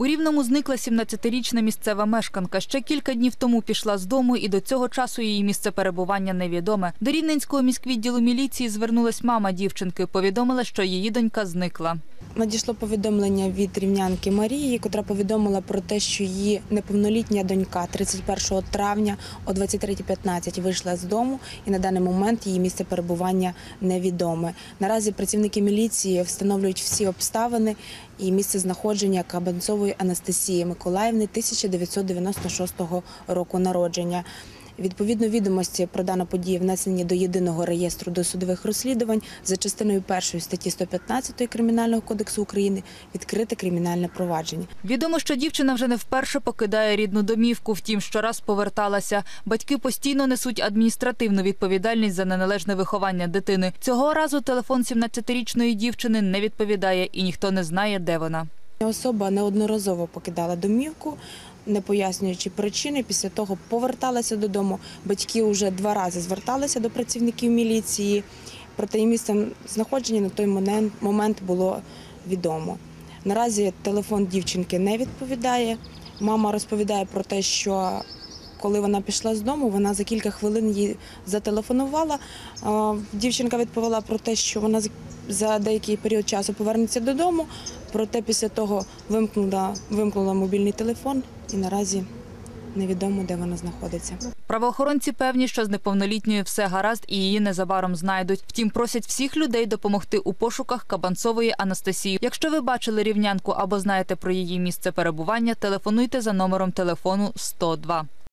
У Рівному зникла 17-річна місцева мешканка. Ще кілька днів тому пішла з дому, і до цього часу її місце перебування невідоме. До Рівненського міськвідділу міліції звернулась мама дівчинки. Повідомила, що її донька зникла. Надійшло повідомлення від рівнянки Марії, котра повідомила про те, що її неповнолітня донька 31 травня о 23.15 вийшла з дому, і на даний момент її місце перебування невідоме. Наразі працівники міліції встановлюють всі обставини і місце знаходження Кабанцової Анастасії Миколаївни 1996 року народження. Відповідно, відомості про дану подію внесені до єдиного реєстру досудових розслідувань за частиною першої статті 115 Кримінального кодексу України відкрите кримінальне провадження. Відомо, що дівчина вже не вперше покидає рідну домівку, втім, щораз поверталася. Батьки постійно несуть адміністративну відповідальність за неналежне виховання дитини. Цього разу телефон 17-річної дівчини не відповідає, і ніхто не знає, де вона. Особа неодноразово покидала домівку, не пояснюючи причини. Після того поверталася додому. Батьки вже два рази зверталися до працівників міліції, проте її місцем знаходження на той момент- було відомо. Наразі телефон дівчинки не відповідає. Мама розповідає про те, що коли вона пішла з дому, вона за кілька хвилин їй зателефонувала. Дівчинка відповіла про те, що вона за деякий період часу повернеться додому. Проте після того вимкнула, вимкнула мобільний телефон і наразі невідомо, де вона знаходиться. Правоохоронці певні, що з неповнолітньою все гаразд і її незабаром знайдуть. Втім, просять всіх людей допомогти у пошуках Кабанцової Анастасії. Якщо ви бачили рівнянку або знаєте про її місце перебування, телефонуйте за номером телефону 102.